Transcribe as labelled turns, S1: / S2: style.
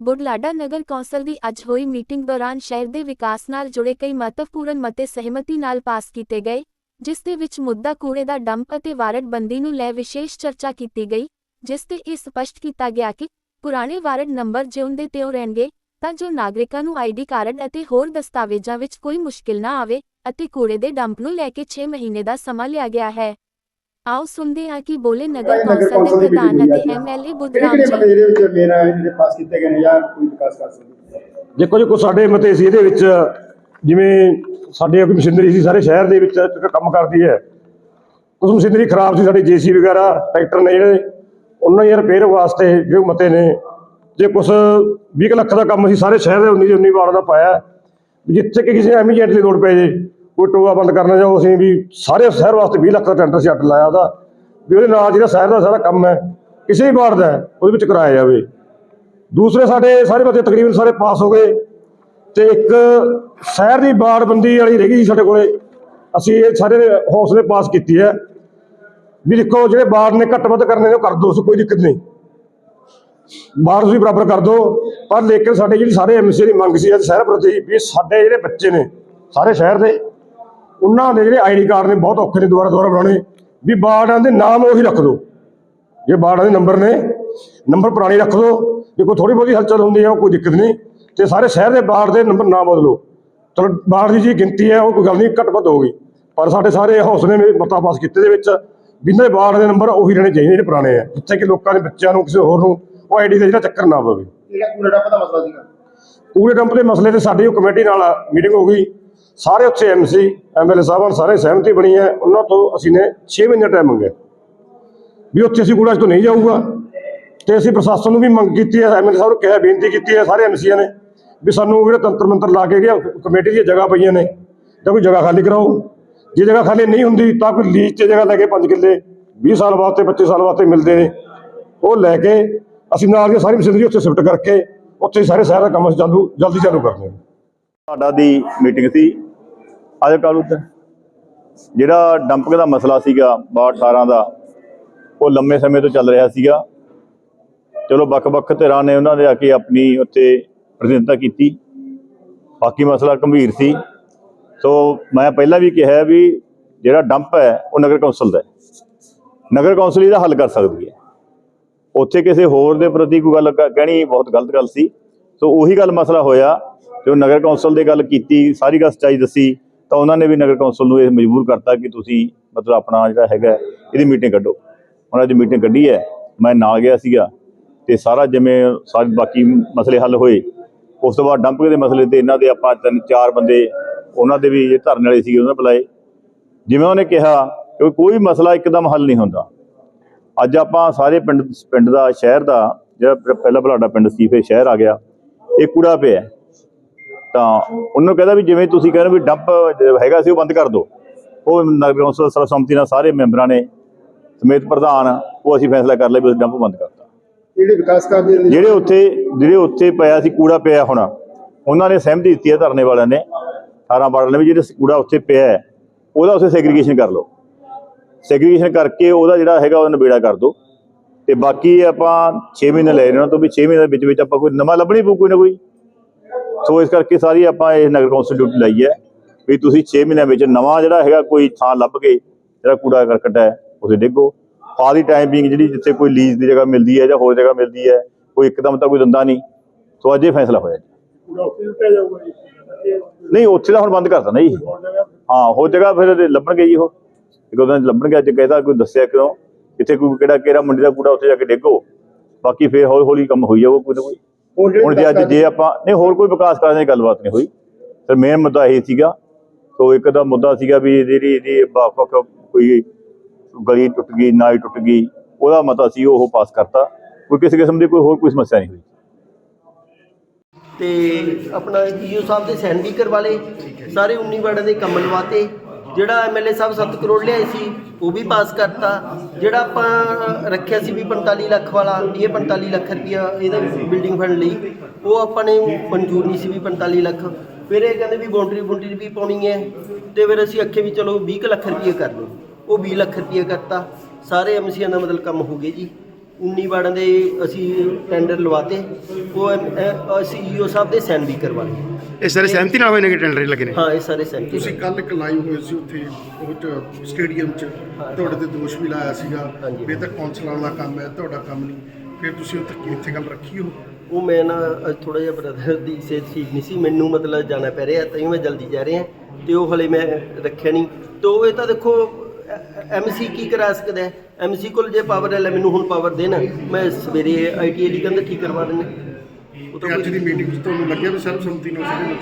S1: ਬੁਢਲਾਡਾ ਨਗਰ council ਦੀ ਅੱਜ ਹੋਈ meeting ਦੌਰਾਨ ਸ਼ਹਿਰ ਦੇ ਵਿਕਾਸ ਨਾਲ ਜੁੜੇ ਕਈ ਮਹੱਤਵਪੂਰਨ ਮਤੇ ਸਹਿਮਤੀ ਨਾਲ ਪਾਸ ਕੀਤੇ ਗਏ, ਜਿਸ ਦੇ ਵਿੱਚ ਮੁੱਦਾ ਕੂੜੇ ਦਾ ਡੰਪ ਅਤੇ ਵਾਰਡ ਬੰਦੀ ਨੂੰ ਲੈ ਵਿਸ਼ੇਸ਼ ਚਰਚਾ ਕੀਤੀ ਗਈ, ਜਿਸ ਤੇ ਇਹ ਸਪਸ਼ਟ ਕੀਤਾ ਗਿਆ ਕਿ ਪੁਰਾਣੇ ਵਾਰਡ ਨੰਬਰ ਜਿਉਂ ਦੇ ਤਿਉਂ ਰਹਿਣਗੇ, ਤਾਂ ਜੋ ਨਾਗਰਿਕਾਂ ਨੂੰ ਆਈਡੀ ਕਾਰਡ ਅਤੇ ਹੋਰ ਦਸਤਾਵੇਜ਼ਾਂ ਵਿੱਚ ਕੋਈ ਮੁਸ਼ਕਿਲ ਨਾ ਆਵੇ ਅਤੇ ਕੂੜੇ ਦੇ ਡੰਪ ਨੂੰ ਲੈ ਕੇ 6 ਮਹੀਨੇ ਦਾ ਸਮਾਂ ਲਿਆ ਗਿਆ ਹੈ। ਆਓ ਸੁਣਦੇ ਹਾਂ ਕਿ ਬੋਲੇ ਨਗਰ ਕੌਂਸਲ ਦੇ ਪ੍ਰਧਾਨ ਅਤੇ ਐਮਐਲਏ ਬੁੱਧਰਾਮ ਜੀ।
S2: ਮਤੇ ਜਿਹੜੇ ਵਿੱਚ ਹੈ ਜਿਹੜੇ ਪਾਸ ਕੀਤੇ ਗਏ ਨੇ ਜਾਂ ਕੋਈ ਵਿਕਾਸ ਕਰ ਸਕਦੇ?
S3: ਦੇਖੋ ਜੀ ਕੁਛ ਸਾਡੇ ਮਤੇ ਸੀ ਇਹਦੇ ਵਿੱਚ ਜਿਵੇਂ ਸਾਡੇ ਕੋਈ ਮਸ਼ੀਨਰੀ ਸੀ ਸਾਰੇ ਸ਼ਹਿਰ ਦੇ ਵਿੱਚ ਕੰਮ ਕਰਦੀ ਹੈ। ਕੁਝ ਮਸ਼ੀਨਰੀ ਖਰਾਬ ਸੀ ਸਾਡੇ ਜੀਸੀ ਵਗੈਰਾ ਟਰੈਕਟਰ ਨੇ ਜਿਹੜੇ ਉਹਨਾਂ ਦੀ ਰਿਪੇਅਰ ਵਾਸਤੇ ਜੋ ਮਤੇ ਨੇ। ਜੇ ਕੁਝ 20 ਕੁ ਲੱਖ ਦਾ ਕੰਮ ਸੀ ਸਾਰੇ ਸ਼ਹਿਰ ਦੇ 19 ਦੇ 19 ਵਾਰਡ ਦਾ ਪਾਇਆ। ਜਿੱਥੇ ਕਿ ਕਿਸੇ ਐਮੀਜੈਂਟ ਦੀ ਲੋੜ ਪੈ ਜੇ। ਕੋਈ ਟੋਆ ਬੰਦ ਕਰਨਾ ਚਾਹੋ ਅਸੀਂ ਵੀ ਸਾਰੇ ਸ਼ਹਿਰ ਵਾਸਤੇ 20 ਲੱਖ ਦਾ ਟੈਂਡਰ ਛੱਡ ਲਾਇਆ ਉਹਦਾ। ਵੀ ਉਹਦੇ ਨਾਲ ਜਿਹੜਾ ਸ਼ਹਿਰ ਦਾ ਸਾਰਾ ਕੰਮ ਹੈ, ਕਿਸੇ ਵੀ ਵਾਰਡ ਦਾ ਉਹਦੇ ਵਿੱਚ ਕਰਾਇਆ ਜਾਵੇ। ਦੂਸਰੇ ਸਾਡੇ ਸਾਰੇ ਮਤੇ ਤਕਰੀਬਨ ਸਾਰੇ ਪਾਸ ਹੋ ਗਏ। ਤੇ ਇੱਕ ਸ਼ਹਿਰ ਦੀ ਬਾੜਬੰਦੀ ਵਾਲੀ ਰਹਿ ਗਈ ਸੀ ਸਾਡੇ ਕੋਲੇ। ਅਸੀਂ ਇਹ ਸਾਰੇ ਹੌਸਲੇ ਪਾਸ ਕੀਤੀ ਹੈ। ਵੀ ਦੇਖੋ, ਜਿਹੜੇ ਬਾੜ ਨੇ ਘੱਟ ਵੱਧ ਕਰਨੇ ਨੇ, ਉਹ ਕਰ ਦੋ, ਕੋਈ ਦਿੱਕਤ ਨਹੀਂ। ਬਾੜ ਤੁਸੀਂ ਬਰਾਬਰ ਕਰ ਦੋ। ਪਰ ਲੇਕਿਨ ਸਾਡੇ ਜਿਹੜੀ ਸਾਰੇ ਐਮਸੀ ਦੀ ਮੰਗ ਸੀ, ਅੱਜ ਸ਼ਹਿਰ ਪ੍ਰਤੀ ਵੀ ਸਾਡੇ ਜਿਹੜੇ ਬੱਚੇ ਨੇ, ਸਾਰੇ ਸ਼ਹਿਰ ਦੇ ਉਹਨਾਂ ਦੇ ਜਿਹੜੇ ਆਈਡੀ ਕਾਰਡ ਨੇ ਬਹੁਤ ਔਖੇ ਨੇ ਦੁਬਾਰਾ ਦੁਬਾਰਾ ਬਣਾਉਣੇ। ਵੀ ਬਾੜਾਂ ਦੇ ਨਾਮ ਉਹੀ ਰੱਖ ਦਿਓ। ਜੇ ਬਾੜਾਂ ਦੇ ਨੰਬਰ ਨੇ ਨੰਬਰ ਪੁਰਾਣੇ ਰੱਖ ਦਿਓ। ਜੇ ਕੋਈ ਥੋੜੀ ਬਹੁਤੀ ਹਲਚਲ ਹੁੰਦੀ ਹੈ ਉਹ ਕੋਈ ਦਿੱਕਤ ਨਹੀਂ। ਤੇ ਸਾਰੇ ਸ਼ਹਿਰ ਦੇ ਬਾੜ ਦੇ ਨੰਬਰ ਨਾ ਬਦਲੋ। ਚਲੋ ਬਾੜ ਦੀ ਜੀ ਗਿਣਤੀ ਹੈ ਉਹ ਕੋਈ ਗੱਲ ਨਹੀਂ ਘੱਟ ਵੱਧ ਹੋਊਗੀ ਪਰ ਸਾਡੇ ਸਾਰੇ ਹੌਸਲੇ ਮਤਾ ਪਾਸ ਕੀਤੇ ਦੇ ਵਿੱਚ ਬਿੰਦੇ ਬਾੜ ਦੇ ਨੰਬਰ ਉਹੀ ਰਹਿਣੇ ਚਾਹੀਦੇ ਜਿਹੜੇ ਪੁਰਾਣੇ ਆ। ਜਿੱਥੇ ਕਿ ਲੋਕਾਂ ਦੇ ਬੱਚਿਆਂ ਨੂੰ ਕਿਸੇ ਹੋਰ ਨੂੰ ਉਹ ਆਈਡੀ ਦਾ ਜਿਹੜਾ ਚੱਕਰ ਨਾ ਪਵੇ।
S2: ਜਿਹੜਾ ਕੂੜਾ ਡੱਪ ਦਾ ਮਸਲਾ ਸੀਗਾ?
S3: ਕੂੜੇ ਡੰਪ ਦੇ ਮਸਲੇ ਤੇ ਸਾਡੀ ਉਹ ਕਮੇਟੀ ਨਾਲ ਮੀਟਿੰਗ ਹੋ ਗਈ। ਸਾਰੇ ਉੱਥੇ ਐਮਸੀ ਐਮਐਲਏ ਸਾਹਿਬਾਨ ਸਾਰੇ ਸਹਿਮਤੀ ਬਣੀ ਹੈ। ਉਹਨਾਂ ਤੋਂ ਅਸੀਂ ਨੇ 6 ਮਹੀਨੇ ਟਾਈਮ ਮੰਗਿਆ ਵੀ ਉੱਥੇ ਅਸੀਂ ਕੂੜਾ ਤੋਂ ਨਹੀਂ ਜਾਊਗਾ। ਤੇ ਅਸੀਂ ਪ੍ਰਸ਼ਾਸਨ ਨੂੰ ਵੀ ਮੰਗ ਕੀਤੀ ਹੈ ਐਮਐਲਏ ਸਾਹਿਬ ਨੂੰ ਕਿਹਾ, ਬੇਨਤੀ ਕੀਤੀ ਹੈ, ਸਾਰੇ ਐਮਸੀਆਂ ਨੇ, ਵੀ ਸਾਨੂੰ ਜਿਹੜੇ ਤੰਤਰ ਮੰਤਰ ਲਾ ਕੇ ਜਿਹੜੀਆਂ ਕਮੇਟੀ ਦੀਆਂ ਜਗ੍ਹਾ ਪਈਆਂ ਨੇ, ਤਾਂ ਕੋਈ ਜਗ੍ਹਾ ਖਾਲੀ ਕਰਾਓ। ਜੇ ਜਗ੍ਹਾ ਖਾਲੀ ਨਹੀਂ ਹੁੰਦੀ, ਤਾਂ ਕੋਈ ਲੀਜ਼ ਤੇ ਜਗ੍ਹਾ ਲੈ ਕੇ 5 ਕਿੱਲੇ 20 ਸਾਲ ਵਾਸਤੇ 25 ਸਾਲ ਵਾਸਤੇ ਮਿਲਦੇ ਨੇ। ਉਹ ਲੈ ਕੇ ਅਸੀਂ ਨਾਲ ਦੀ ਸਾਰੀ ਮਸ਼ੀਨਰੀ ਉੱਥੇ ਸ਼ਿਫਟ ਕਰਕੇ, ਉੱਥੇ ਸਾਰੇ ਸਾਰਾ ਕੰਮ ਅਸੀਂ ਚਾਲੂ, ਜਲਦੀ ਚਾਲੂ ਕਰਦੇ ਹਾਂ
S4: ਸਾਡਾ ਦੀ ਮੀਟਿੰਗ ਸੀ। ਅੱਜ ਕੱਲ੍ਹ ਉੱਤੇ ਜਿਹੜਾ ਡੰਪਿੰਗ ਦਾ ਮਸਲਾ ਸੀਗਾ, ਬਾੜ 18 ਦਾ, ਉਹ ਲੰਮੇ ਸਮੇਂ ਤੋਂ ਚੱਲ ਰਿਹਾ ਸੀਗਾ। ਚਲੋ ਵੱਖ-ਵੱਖ ਧਿਰਾਂ ਨੇ ਉਹਨਾਂ ਦੇ ਆ ਕੇ ਆਪਣੀ ਉੱਥੇ ਪ੍ਰਤੀਨਿਧਤਾ ਕੀਤੀ। ਬਾਕੀ ਮਸਲਾ ਗੰਭੀਰ ਸੀ। ਸੋ ਮੈਂ ਪਹਿਲਾਂ ਵੀ ਕਿਹਾ ਵੀ ਜਿਹੜਾ ਡੰਪ ਹੈ, ਉਹ ਨਗਰ ਕੌਂਸਲ ਦਾ ਨਗਰ ਕੌਂਸਲ ਇਹਦਾ ਹੱਲ ਕਰ ਸਕਦੀ ਹੈ। ਉੱਥੇ ਕਿਸੇ ਹੋਰ ਦੇ ਪ੍ਰਤੀ ਕੋਈ ਗੱਲ ਕ- ਕਹਿਣੀ ਬਹੁਤ ਗਲਤ ਗੱਲ ਸੀ। ਸੋ ਉਹੀ ਗੱਲ ਮਸਲਾ ਹੋਇਆ। ਜੋ ਨਗਰ ਕੌਂਸਲ ਦੇ ਗੱਲ ਕੀਤੀ, ਸਾਰੀ ਗੱਲ ਸੱਚਾਈ ਦੱਸੀ, ਤਾਂ ਉਹਨਾਂ ਨੇ ਵੀ ਨਗਰ ਕੌਂਸਲ ਨੂੰ ਇਹ ਮਜਬੂਰ ਕਰਤਾ ਕਿ ਤੁਸੀਂ ਮਤਲਬ ਆਪਣਾ ਜਿਹੜਾ ਹੈਗਾ, ਇਹਦੀ ਮੀਟਿੰਗ ਕੱਢੋ। ਉਹਨਾਂ ਦੀ ਮੀਟਿੰਗ ਕੱਢੀ ਹੈ, ਮੈਂ ਨਾਲ ਗਿਆ ਸੀਗਾ, ਤੇ ਸਾਰਾ ਜਿਵੇਂ ਸਾਰੇ ਬਾਕੀ ਮਸਲੇ ਹੱਲ ਹੋਏ, ਉਸ ਤੋਂ ਬਾਅਦ ਡੰਪ ਦੇ ਮਸਲੇ ਤੇ ਇਹਨਾਂ ਦੇ ਆਪਾਂ ਤਿੰਨ ਚਾਰ ਬੰਦੇ, ਉਹਨਾਂ ਦੇ ਵੀ ਜਿਹੜੇ ਧਰਨੇ ਵਾਲੇ ਸੀਗੇ, ਉਹਨਾਂ ਬੁਲਾਏ। ਜਿਵੇਂ ਉਹਨੇ ਕਿਹਾ ਕਿ ਕੋਈ ਮਸਲਾ ਇੱਕਦਮ ਹੱਲ ਨਹੀਂ ਹੁੰਦਾ। ਅੱਜ ਆਪਾਂ ਸਾਰੇ ਪਿੰਡ ਪਿੰਡ ਦਾ, ਸ਼ਹਿਰ ਦਾ, ਜਿਹੜਾ ਪਹਿਲਾ ਪਹਿਲਾਂ ਬਲਾਡਾ ਪਿੰਡ ਸੀ, ਫਿਰ ਸ਼ਹਿਰ ਆ ਗਿਆ, ਇਹ ਕੂੜਾ ਪਿਆ। ਤਾਂ ਉਹਨੂੰ ਕਹਿੰਦਾ ਵੀ ਜਿਵੇਂ ਤੁਸੀਂ ਕਹਿੰਦੇ ਵੀ ਡੰਪ ਹੈਗਾ ਸੀ ਉਹ ਬੰਦ ਕਰ ਦਿਓ। ਉਹ ਨਗਰ ਕੌਂਸਲ ਸਰਬਸੰਮਤੀ ਨਾਲ ਸਾਰੇ ਮੈਂਬਰਾਂ ਨੇ ਸਮੇਤ ਪ੍ਰਧਾਨ ਉਹ ਅਸੀਂ ਫੈਸਲਾ ਕਰ ਲਿਆ ਵੀ ਡੰਪ ਬੰਦ ਕਰਤਾ।
S2: ਜਿਹੜੇ ਵਿਕਾਸ ਕਾਰਜ
S4: ਜਿਹੜੇ ਉੱਥੇ ਜਿਹੜੇ ਉੱਥੇ ਪਿਆ ਸੀ ਕੂੜਾ ਪਿਆ ਹੁਣ ਉਹਨਾਂ ਨੇ ਸਹਿਮਤੀ ਦਿੱਤੀ ਹੈ ਧਰਨੇ ਵਾਲਿਆਂ ਨੇ 18 ਵਾਰਡ ਨੇ ਵੀ ਜਿਹੜੇ ਕੂੜਾ ਉੱਥੇ ਪਿਆ ਹੈ, ਉਹਦਾ ਉੱਥੇ ਸੈਗਰੀਗੇਸ਼ਨ ਕਰ ਲਓ। ਸੈਗਰੀਗੇਸ਼ਨ ਕਰਕੇ ਉਹਦਾ ਜਿਹੜਾ ਹੈਗਾ ਉਹ ਨਿਬੇੜਾ ਕਰ ਦਿਓ। ਤੇ ਬਾਕੀ ਆਪਾਂ 6 ਮਹੀਨੇ ਲੈ ਰਹੇ ਉਹਨਾਂ ਤੋਂ ਵੀ 6 ਮਹੀਨੇ ਦੇ ਵਿੱਚ ਵਿੱਚ ਆਪਾਂ ਕੋਈ ਨਵਾਂ ਲੱਭਣੀ ਪਊ ਕੋਈ ਨਾ ਕੋਈ। ਸੋ ਇਸ ਕਰਕੇ ਸਾਰੀ ਆਪਾਂ ਇਹ ਨਗਰ ਕੌਂਸਲ ਡਿਊਟੀ ਲਾਈ ਹੈ ਵੀ ਤੁਸੀਂ 6 ਮਹੀਨਿਆਂ ਵਿੱਚ ਨਵਾਂ ਜਿਹੜਾ ਹੈਗਾ ਕੋਈ ਥਾਂ ਲੱਭ ਕੇ ਜਿਹੜਾ ਕੂੜਾ ਕਰਕਟ ਹੈ ਉਸੇ ਡਿੱਗੋ। ਆ ਦੀ ਟਾਈਮ ਬੀਂਗ ਜਿਹੜੀ ਜਿੱਥੇ ਕੋਈ ਲੀਜ਼ ਦੀ ਜਗ੍ਹਾ ਮਿਲਦੀ ਹੈ ਜਾਂ ਹੋਰ ਜਗ੍ਹਾ ਮਿਲਦੀ ਹੈ ਕੋਈ ਇੱਕਦਮ ਤਾਂ ਕੋਈ ਦਿੰਦਾ ਨਹੀਂ। ਸੋ ਅੱਜ ਇਹ ਫੈਸਲਾ ਹੋਇਆ ਜੀ। ਨਹੀਂ ਉੱਥੇ ਤਾਂ ਹੁਣ ਬੰਦ ਕਰਤਾ ਨਾ ਜੀ। ਹਾਂ ਉਹ ਜਗ੍ਹਾ ਫਿਰ ਲੱਭਣਗੇ ਜੀ ਉਹ। ਉਹਦਾ ਲੱਭਣਗੇ ਅੱਜ ਕਹਿੰਦਾ ਕੋਈ ਦੱਸਿਆ ਕਿਉਂ? ਇੱਥੇ ਕੋਈ ਕਿਹੜਾ ਕਿਹੜਾ ਮੰਡੀ ਦਾ ਕੂੜਾ ਉੱਥੇ ਜਾ ਕੇ ਡੇਗੋ। ਬਾਕੀ ਫਿਰ ਹੌਲੀ ਹੌਲੀ ਕੰਮ ਹੋਈ ਜਾਊਗਾ ਕੋਈ ਨਾ ਕੋਈ। ਹੁਣ ਜੇ ਅੱਜ ਜੇ ਆਪਾਂ ਨਹੀਂ ਹੋਰ ਕੋਈ ਵਿਕਾਸ ਕਰਨ ਦੀ ਗੱਲਬਾਤ ਨਹੀਂ ਹੋਈ। ਤੇ ਮੇਨ ਮੁੱਦਾ ਇਹ ਸੀਗਾ ਸੋ ਇੱਕ ਦਾ ਮੁੱਦਾ ਸੀਗਾ ਵੀ ਜਿਹੜੀ ਇਹਦੀ ਵੱਖ ਕੋਈ ਗਲੀ ਟੁੱਟ ਗਈ ਨਾਈ ਟੁੱਟ ਗਈ ਉਹਦਾ ਮਤਾ ਸੀ ਉਹ ਪਾਸ ਕਰਤਾ। ਕੋਈ ਕਿਸੇ ਕਿਸਮ ਦੀ ਕੋਈ ਹੋਰ ਕੋਈ ਸਮੱਸਿਆ ਨਹੀਂ ਹੋਈ।
S5: ਤੇ ਆਪਣਾ ਈਓ ਸਾਹਿਬ ਦੇ ਸਾਈਨ ਵੀ ਕਰਵਾ ਲਏ। ਸਾਰੇ 19 ਵਾਰਡਾਂ ਦੇ ਕੰਮ ਲਵਾਤੇ। ਜਿਹੜਾ ਐਮਐਲਏ ਸਾਹਿਬ 7 ਕਰੋੜ ਲਿਆਏ ਸੀ, ਉਹ ਵੀ ਪਾਸ ਕਰਤਾ। ਜਿਹੜਾ ਆਪਾਂ ਰੱਖਿਆ ਸੀ ਵੀ 45 ਲੱਖ ਵਾਲਾ, ਇਹ 45 ਲੱਖ ਰੁਪਇਆ ਇਹਦੇ ਬਿਲਡਿੰਗ ਫੰਡ ਲਈ, ਉਹ ਆਪਾਂ ਨੇ ਮਨਜ਼ੂਰ ਨਹੀਂ ਸੀ ਵੀ 45 ਲੱਖ। ਫਿਰ ਇਹ ਕਹਿੰਦੇ ਵੀ ਬਾਉਂਡਰੀ ਬੁੰਡਰੀ ਵੀ ਪਾਉਣੀ ਹੈ, ਤੇ ਫਿਰ ਅਸੀਂ ਆਖੇ ਵੀ ਚਲੋ 20 ਕੁ ਲੱਖ ਰੁਪਏ ਕਰ ਲਓ। ਉਹ 20 ਲੱਖ ਰੁਪਏ ਕਰਤਾ। ਸਾਰੇ ਐਮਸੀਆਂ ਦਾ ਮਤਲਬ ਕੰਮ ਹੋ ਗਏ ਜੀ। 19 ਵਾਰਡਾਂ ਦੇ ਅਸੀਂ ਟੈਂਡਰ ਲਵਾਤੇ। ਉਹ ਸੀਈਓ ਸਾਹਿਬ ਦੇ ਸਾਈਨ ਵੀ ਕਰਵਾ ਲਏ।
S2: ਇਹ ਸਾਰੇ ਸਹਿਮਤੀ ਨਾਲ ਹੋਏ ਨੇ ਕਿ ਟੈਂਡਰ ਲੱਗੇ ਨੇ?
S5: ਹਾਂ ਇਹ ਸਾਰੇ ਸਾਈਨ
S6: ਤੁਸੀਂ ਕੱਲ ਇੱਕ ਲਾਈਵ ਹੋਏ ਸੀ ਉੱਥੇ ਉਹ 'ਚ। ਸਟੇਡੀਅਮ 'ਚ ਤੁਹਾਡੇ ਤੇ ਦੋਸ਼ ਵੀ ਲਾਇਆ ਸੀਗਾ। ਵੀ ਇਹ ਤਾਂ ਕੌਂਸਲਰਾਂ ਦਾ ਕੰਮ ਹੈ ਤੁਹਾਡਾ ਕੰਮ ਨਹੀਂ। ਫਿਰ ਤੁਸੀਂ ਉੱਥੇ ਇੱਥੇ ਗੱਲ ਰੱਖੀ ਉਹ?
S5: ਉਹ ਮੈਂ ਨਾ ਥੋੜਾ ਜਿਹਾ ਬ੍ਰਦਰ ਦੀ ਸਿਹਤ ਠੀਕ ਨਹੀਂ ਸੀ। ਮੈਨੂੰ ਮਤਲਬ ਜਾਣਾ ਪੈ ਰਿਹਾ ਤਾਂ ਮੈਂ ਜਲਦੀ ਜਾ ਰਿਹਾ। ਤੇ ਉਹ ਹਲੇ ਮੈਂ ਰੱਖਿਆ ਨਹੀਂ। ਤੋ ਇਹ ਤਾਂ ਦੇਖੋ ਐਮਸੀ ਕੀ ਕਰਾ ਸਕਦਾ ਹੈ? ਐਮਸੀ ਕੋਲ ਜੇ ਪਾਵਰ ਹੈ ਲੈ ਮੈਨੂੰ ਹੁਣ ਪਾਵਰ ਦੇਣਾ। ਮੈਂ ਸਵੇਰੇ ਆਈਟੀਆਈ ਦੀ ਕਹਿੰਦਾ ਠੀਕ ਕਰਵਾ ਦਿੰਦੇ। ਉਹ ਤਾਂ
S6: ਅੱਜ ਦੀ ਮੀਟਿੰਗ 'ਚ ਤੁਹਾਨੂੰ ਲੱਗਿਆ ਵੀ ਸਰਬਸੰਮਤੀ ਨਾਲ ਸਾਰੇ